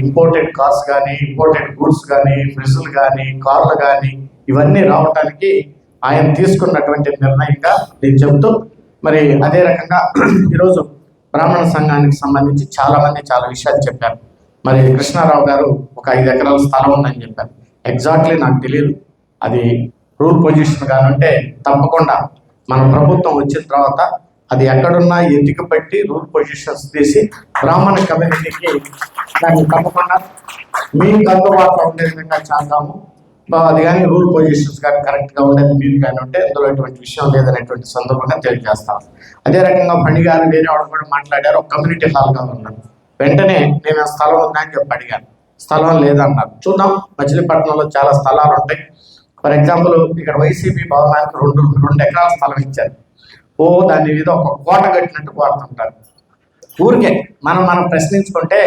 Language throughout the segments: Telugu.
ఇంపోర్టెడ్ కార్స్ కానీ ఇంపోర్టెడ్ గూడ్స్ కానీ ఫ్రిడ్జ్లు కానీ కార్లు కానీ ఇవన్నీ రావడానికి ఆయన తీసుకున్నటువంటి నిర్ణయంగా నేను చెబుతూ మరి అదే రకంగా ఈరోజు బ్రాహ్మణ సంఘానికి సంబంధించి చాలా మంది చాలా విషయాలు చెప్పారు. మరి కృష్ణారావు గారు ఒక ఐదు ఎకరాల స్థలం ఉందని చెప్పారు. ఎగ్జాక్ట్లీ నాకు తెలియదు అది రూల్ పొజిషన్ కానుంటే తప్పకుండా మన ప్రభుత్వం వచ్చిన తర్వాత అది ఎక్కడున్నా ఎతికి పెట్టి రూల్ పొజిషన్స్ తీసి బ్రాహ్మణ కమ్యూనిటీకి దాన్ని తప్పకుండా మీకు అందుబాటులో ఉండే విధంగా చేద్దాము. బా- అది కానీ రూల్ పొజిషన్స్ కానీ కరెక్ట్గా ఉండేది మీరు కానీ ఉంటే అందులో ఎటువంటి విషయం లేదనేటువంటి సందర్భంగా తెలియజేస్తాం. అదే రకంగా ఫణి గారు వేరే వాళ్ళు కూడా మాట్లాడారు ఒక కమ్యూనిటీ హాల్గా ఉన్నాను వెంటనే నేను ఆ స్థలం ఉందా అని చెప్పి అడిగాను. స్థలం లేదన్నారు. చూద్దాం. మచిలీపట్నంలో చాలా స్థలాలు ఉంటాయి. ఫర్ ఎగ్జాంపుల్ ఇక్కడ వైసీపీ భవనానికి రెండు రెండు ఎకరాల స్థలం ఇచ్చారు. ఓ దాని మీద ఒక కోట కట్టినట్టు కోరుతుంటారు. ఊరికే మనం మనం ప్రశ్నించుకుంటే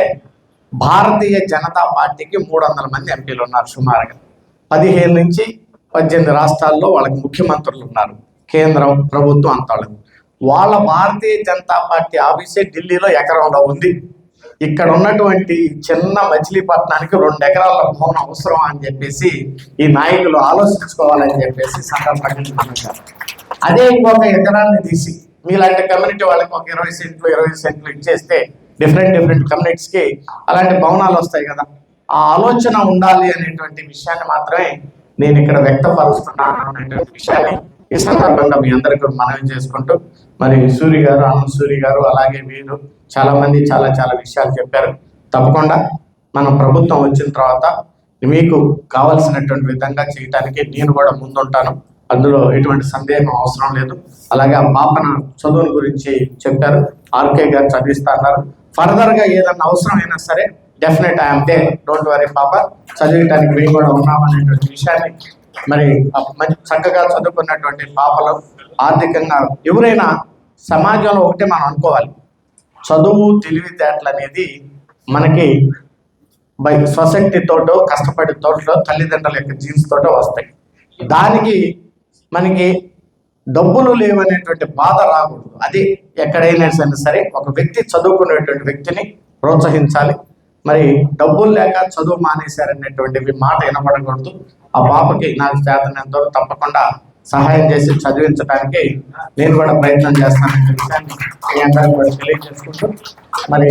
భారతీయ జనతా పార్టీకి మూడు వందల మంది ఎంపీలు ఉన్నారు సుమారుగా. పదిహేను నుంచి పద్దెనిమిది రాష్ట్రాల్లో వాళ్ళకి ముఖ్యమంత్రులు ఉన్నారు. కేంద్రం ప్రభుత్వం అంత వాళ్ళ భారతీయ జనతా పార్టీ ఆఫీసే ఢిల్లీలో ఎకరంలో ఉంది. ఇక్కడ ఉన్నటువంటి చిన్న మచిలీపట్నానికి రెండు ఎకరాల భవనం అవసరం అని చెప్పేసి ఈ నాయకులు ఆలోచించుకోవాలని చెప్పేసి సందర్భంగా అదే ఇంకొక ఎకరాన్ని తీసి మీలాంటి కమ్యూనిటీ వాళ్ళకి ఒక ఇరవై సెంట్లు ఇరవై సెంట్లు ఇచ్చేస్తే డిఫరెంట్ డిఫరెంట్ కమ్యూనిటీస్కి అలాంటి భవనాలు వస్తాయి కదా. ఆ ఆలోచన ఉండాలి అనేటువంటి విషయాన్ని మాత్రమే నేను ఇక్కడ వ్యక్తపరుస్తున్నాను అనేటువంటి విషయాన్ని ఈ సందర్భంగా మీ అందరికీ కూడా మనవి చేసుకుంటూ మరి సూరి గారు ఆనంద్ సూరి గారు అలాగే వీరు చాలా మంది చాలా చాలా విషయాలు చెప్పారు. తప్పకుండా మన ప్రభుత్వం వచ్చిన తర్వాత మీకు కావాల్సినటువంటి విధంగా చేయటానికి నేను కూడా ముందుంటాను. అందులో ఎటువంటి సందేహం అవసరం లేదు. అలాగే ఆ పాపన చదువుల గురించి చెప్పారు. ఆర్కే గారు చదివిస్తా అన్నారు. ఫర్దర్గా ఏదన్నా అవసరమైనా సరే definite I'm they don't worry పాప చదివటానికి మేము కూడా ఉన్నామనేటువంటి విషయాన్ని మరి మంచి చక్కగా చదువుకున్నటువంటి పాపలు ఆర్థికంగా ఎవరైనా సమాజంలో ఒకటే మనం అనుకోవాలి. చదువు తెలివితేటలు అనేది మనకి బై సొసైటీ తోటో కష్టపడి తోటలో తల్లిదండ్రుల యొక్క జీన్స్ తోటో వస్తాయి. దానికి మనకి డబ్బులు లేవనేటువంటి బాధ రాకూడదు. అది ఎక్కడైనా సరే సరే ఒక వ్యక్తి చదువుకునేటువంటి వ్యక్తిని ప్రోత్సహించాలి. మరి డబ్బులు లేక చదువు మానేశారనేటువంటి మాట వినపడకూడదు. ఆ పాపకి నాకు చేతనంతో తప్పకుండా సహాయం చేసి చదివించడానికి నేను కూడా ప్రయత్నం చేస్తాననే విషయాన్ని మీ కూడా తెలియజేసుకుంటూ మరి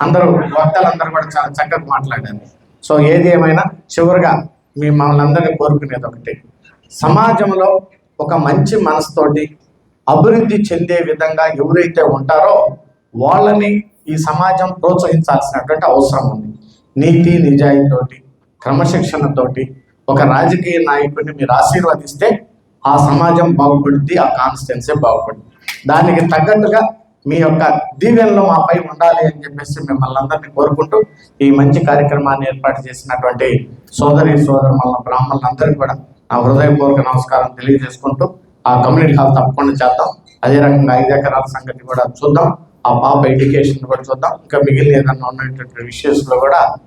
అందరూ వక్తలందరూ కూడా చాలా చక్కగా మాట్లాడారు. సో ఏది ఏమైనా చివరిగా మీ మమ్మల్ని అందరినీ కోరుకునేది ఒకటి. సమాజంలో ఒక మంచి మనసుతోటి అభివృద్ధి చెందే విధంగా ఎవరైతే ఉంటారో వాళ్ళని ఈ సమాజం ప్రోత్సహించాల్సినటువంటి అవసరం ఉంది. నీతి నిజాయితీతోటి క్రమశిక్షణతోటి ఒక రాజకీయ నాయకుడిని మీరు ఆశీర్వదిస్తే ఆ సమాజం బాగుపడుద్ది ఆ కాన్స్టిట్యున్సీ బాగుపడుద్ది. దానికి తగ్గట్టుగా మీ యొక్క దీవెనలో మాపై ఉండాలి అని చెప్పేసి మిమ్మల్ని అందరినీ కోరుకుంటూ ఈ మంచి కార్యక్రమాన్ని ఏర్పాటు చేసినటువంటి సోదరి సోదరు మన బ్రాహ్మణులందరికీ కూడా నా హృదయపూర్వక నమస్కారం తెలియజేసుకుంటూ ఆ కమ్యూనిటీ హాల్ తప్పకుండా చేద్దాం. అదే రకంగా ఐదు ఎకరాల సంగతి కూడా చూద్దాం. ఆ పాప ఎడ్యుకేషన్ కూడా చూద్దాం. ఇంకా మిగిలిన ఏదన్నా ఉన్నటువంటి విషయస్ కూడా